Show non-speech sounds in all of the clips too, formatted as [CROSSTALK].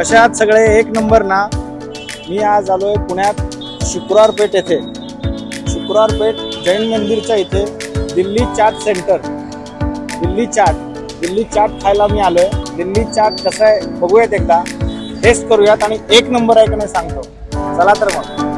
कसे सगळे एक नंबर ना? मी आज आलो आहे पुण्यात शुक्रवार पेठ येथे. शुक्रवार पेठ जैन मंदिरच्या इथे दिल्ली चाट सेंटर. दिल्ली चाट. दिल्ली चाट खायला मी आलो आहे दिल्ली चाट कसं आहे बघूयात एकदा. टेस्ट करूयात आणि एक नंबर आहे का नाही सांगतो. चला तर मग.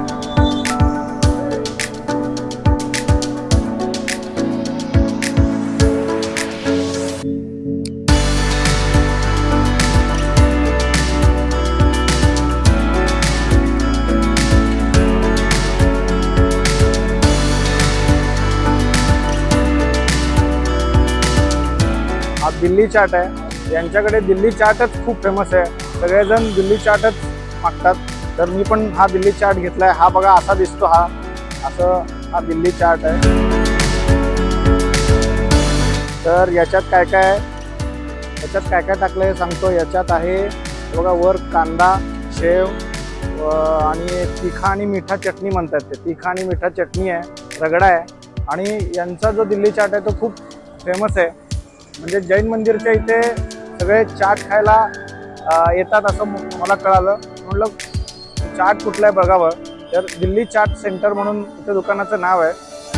हा दिल्ली चाट आहे. यांच्याकडे दिल्ली चाटच खूप फेमस आहे. सगळेजण दिल्ली चाटच मागतात. तर मी पण हा दिल्ली चाट घेतलाय. हा बघा असा दिसतो हा. असं हा दिल्ली चाट आहे. तर याच्यात काय काय आहे? याच्यात काय काय टाकलं आहे सांगतो. याच्यात आहे बघा वर कांदा शेव आणि तिखा आणि मिठा चटणी म्हणतात ते. तिखा आणि मिठा चटणी आहे रगडा आहे. आणि यांचा जो दिल्ली चाट आहे तो खूप फेमस आहे. म्हणजे जैन मंदिरच्या इथे सगळे चाट खायला येतात असं मला कळालं. म्हणलं चाट कुठलं आहे बघावं. तर दिल्ली चाट सेंटर म्हणून इथे दुकानाचं नाव आहे.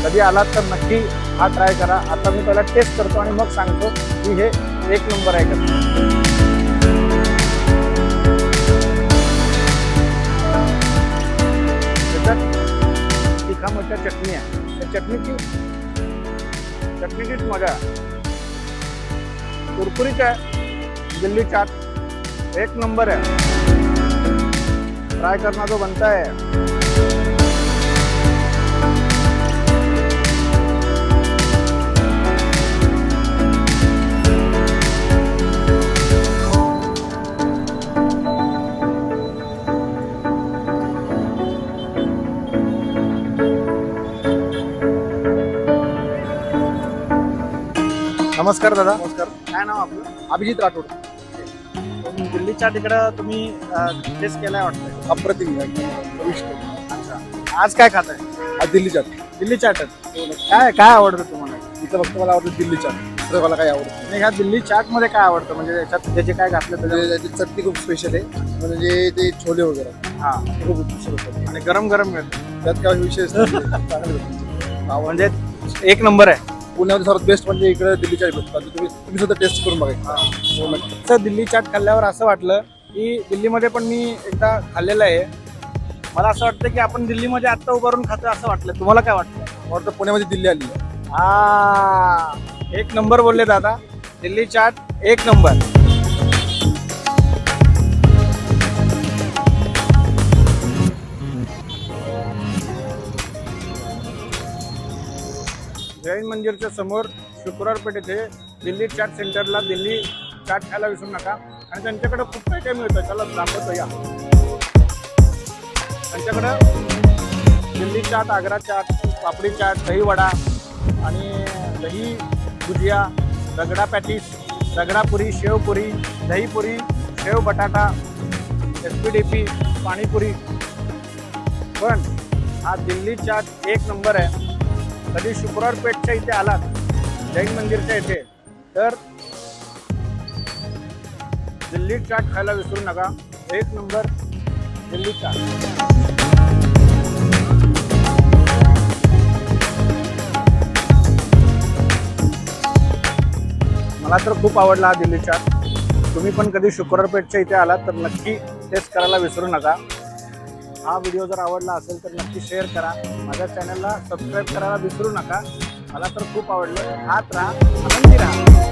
कधी आलात तर नक्की हा ट्राय करा. आता मी पहिला टेस्ट करतो आणि मग सांगतो की हे एक नंबर आहे का तिखा मिठा चटणी आहे. त्या चटणीची चटणीचीच मजा आहे. कुरकुरीत आहे दिल्ली चाट एक नंबर आहे. ट्राई करना जो बनता है. नमस्कार दादा. नमस्कार. काय नाव आपलं? अभिजित राठोड. तुम- दिल्ली चाट इकडं तुम्ही टेस्ट केलाय वाटतं अप्रतिम. अच्छा. आज काय खाताय? आज दिल्ली चाट. दिल्ली चाटच काय काय आवडतं तुम्हाला? इथं फक्त मला आवडतं दिल्ली चाट. दुसरं मला काय आवडतं आणि ह्या दिल्ली चाटमध्ये काय आवडतं? म्हणजे त्याच्यात जे काय घातलं म्हणजे त्याच्यात त्याची चटणी खूप स्पेशल आहे. म्हणजे ते छोले वगैरे. हा. खूप उत्कृष्ट होतात. आणि गरम गरम मिळतं त्यात काय विशेष नाही. [LAUGHS] चांगले म्हणजे एक नंबर आहे. पुण्यामध्ये सर्वात बेस्ट म्हणजे इकडे दिल्ली चाट भेटतात तुम्ही तुम्ही सुद्धा टेस्ट करून बघा. हो. तर दिल्ली चाट खाल्ल्यावर असं वाटलं की दिल्लीमध्ये पण मी एकदा खाल्लेलं आहे. मला असं वाटतं की आपण दिल्लीमध्ये आत्ता उभारून खातो असं वाटलं. तुम्हाला काय वाटतं? मला वाटतं पुण्यामध्ये दिल्ली आली. हा. एक नंबर बोलले दादा. दिल्ली चाट एक नंबर. जैन मंदिरच्या समोर शुक्रवार येथे दिल्ली चाट सेंटरला दिल्ली चाट खायला विसरू नका. आणि त्यांच्याकडं खूप काही काही मिळतं. त्याला दाखवतो या. त्यांच्याकडं दिल्ली चाट आग्रा चाट पापडी चाट दही वडा आणि dahi bhujiya ragda pattice ragdapuri sevpuri dahipuri sev batata S P D P panipuri. पण हा दिल्ली चाट एक नंबर आहे. कधी शुक्रवार पेठच्या इथे आलात जैन मंदिरच्या इथे तर दिल्ली चाट खायला विसरू नका. एक नंबर दिल्ली चाट. मला तर खूप आवडला हा दिल्ली चाट. तुम्ही पण कधी शुक्रवार पेठच्या इथे आलात तर नक्की टेस्ट करायला विसरू नका. हा व्हिडिओ जर आवडला असेल तर नक्की शेअर करा. माझ्या चॅनलला सबस्क्राईब करायला विसरू नका. मला तर खूप आवडलं. हात राहा आनंदी राहा.